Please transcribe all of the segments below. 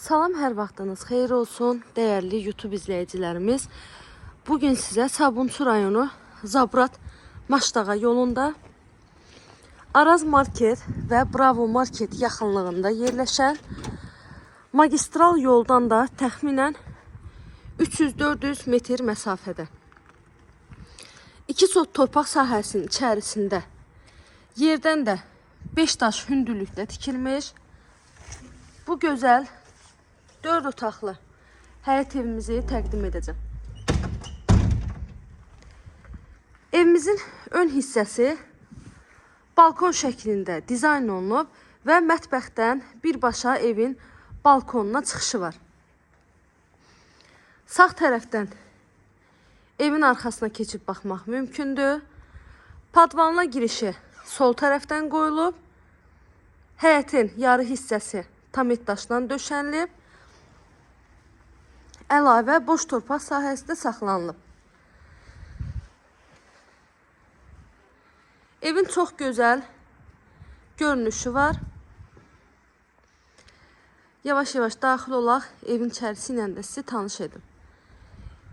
Salam, hər vaxtınız xeyir olsun, dəyərli YouTube izləyicilərimiz. Bu gün sizə Sabunçu rayonu Zabrat Maşdağa yolunda Araz Market və Bravo Market yaxınlığında yerləşən magistral yoldan da təxminən 300-400 metr məsafədə. İki sot torpaq sahəsinin içərisində yerdən də 5 daş hündürlükdə tikilmiş bu gözəl 4 otaqlı həyət evimizi təqdim edəcəm. Evimizin ön hissəsi balkon şəklində dizayn olunub və mətbəxdən birbaşa evin balkonuna çıxışı var. Sağ tərəfdən evin arxasına keçib baxmaq mümkündür. Padvalına girişi sol tərəfdən qoyulub. Həyətin yarı hissəsi tamet daşdan döşənilib. Əlavə boş torpaq sahəsi də saxlanılıb. Evin çox gözəl görünüşü var. Yavaş-yavaş daxil olaq, evin içərisi ilə də sizi tanış edim.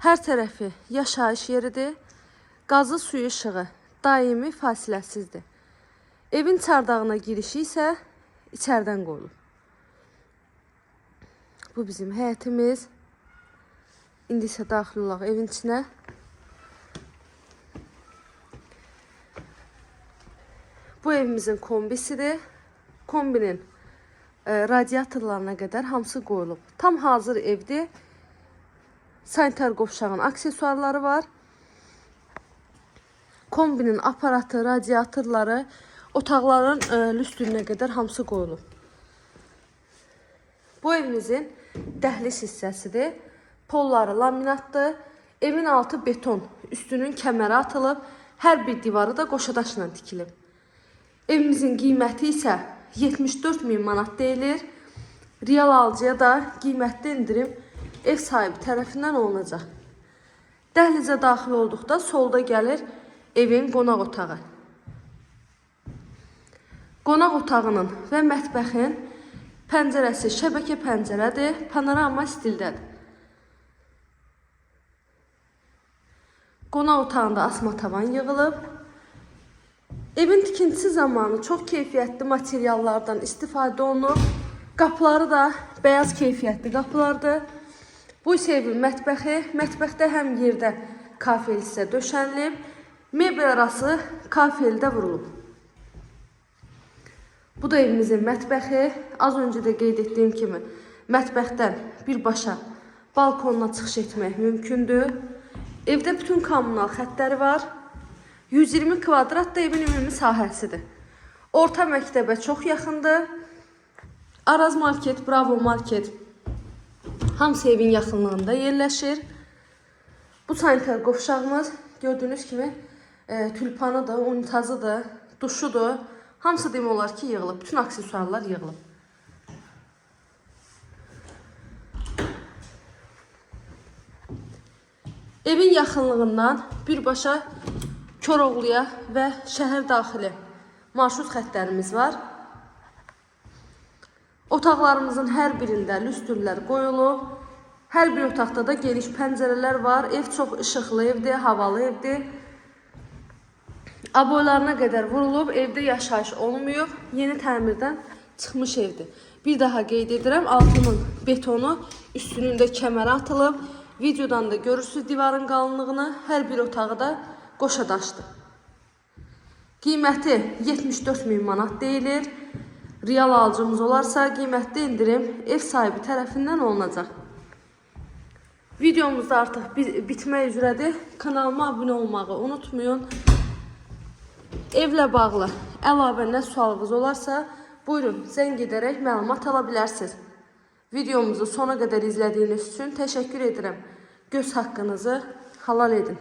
Hər tərəfi yaşayış yeridir. Qazı suyu işığı daimi fasiləsizdir. Evin çardağına girişi isə içərdən qoyulub. Bu bizim həyətimiz. İndi isə daxil olaq evin içinə. Bu evimizin kombisidir. Kombinin e, radiatorlarına qədər hamısı qoyulub. Tam hazır evdir. Sanitar qovşağın aksesuarları var. Kombinin aparatı, radiatorları, otaqların e, lüstrünə qədər hamısı qoyulub. Bu evimizin dəhliz hissəsidir. Polları laminatdır. Evin altı beton, üstünün kəməri atılıb. Hər bir divarı da qoşadaşla tikilib. Evimizin qiyməti isə 74 min manat deyilir. Real alıcıya da qiymətli indirim ev sahibi tərəfindən olunacaq. Dəhlizə daxil olduqda solda gəlir evin qonaq otağı. Qonaq otağının və mətbəxin pəncərəsi şəbəkə pəncərədir, panorama stildədir. Qonaq otağında asma tavan yığılıb. Evin tikintisi zamanı çox keyfiyyətli materiallardan istifadə olunub. Qapıları da bəyaz keyfiyyətli qapılardır. Bu isə evin mətbəxi. Mətbəxdə həm yerdə kafel hissə döşənilib, mebel arası kafeldə vurulub. Bu da evimizin mətbəxi. Az öncə də qeyd etdiyim kimi mətbəxdən birbaşa balkonuna çıxış etmək mümkündür. Evdə bütün kommunal xəttləri var. 120 kvadrat da evin ümumi sahəsidir. Orta məktəbə çox yaxındır. Araz Market, Bravo Market hamısı evin yaxınlığında yerləşir. Bu sanitar qovşağımız gördüyünüz kimi e, tülpanıdır, unitazıdır, duşudur. Hamısı demək olar ki, yığılıb. Bütün aksesuarlar yığılıb. Evin yaxınlığından birbaşa Koroğluya və şəhər daxili marşrut xəttlərimiz var. Otaqlarımızın hər birində lüstrlər qoyulub. Hər bir otaqda da geniş pəncərələr var. Ev çox işıqlı evdir, havalı evdir. Aboylarına qədər vurulub, evdə yaşayış olmuyor. Yeni təmirdən çıxmış evdir. Bir daha qeyd edirəm, altının betonu, üstünün də kəməri atılıb. Videodan da görürsüz divarın qalınlığını. Hər bir otağı da qoşa daşdır. Qiyməti 74 min manat deyilir. Real alıcımız olarsa qiymətli indirim ev sahibi tərəfindən olunacaq. Videomuz da artıq bi- bitmək üzrədir. Kanalıma abunə olmağı unutmayın. Evlə bağlı əlavə nə sualınız olarsa, buyurun zəng edərək məlumat ala bilərsiniz. Videomuzu sona qədər izlədiyiniz üçün təşəkkür edirəm. Göz haqqınızı halal edin.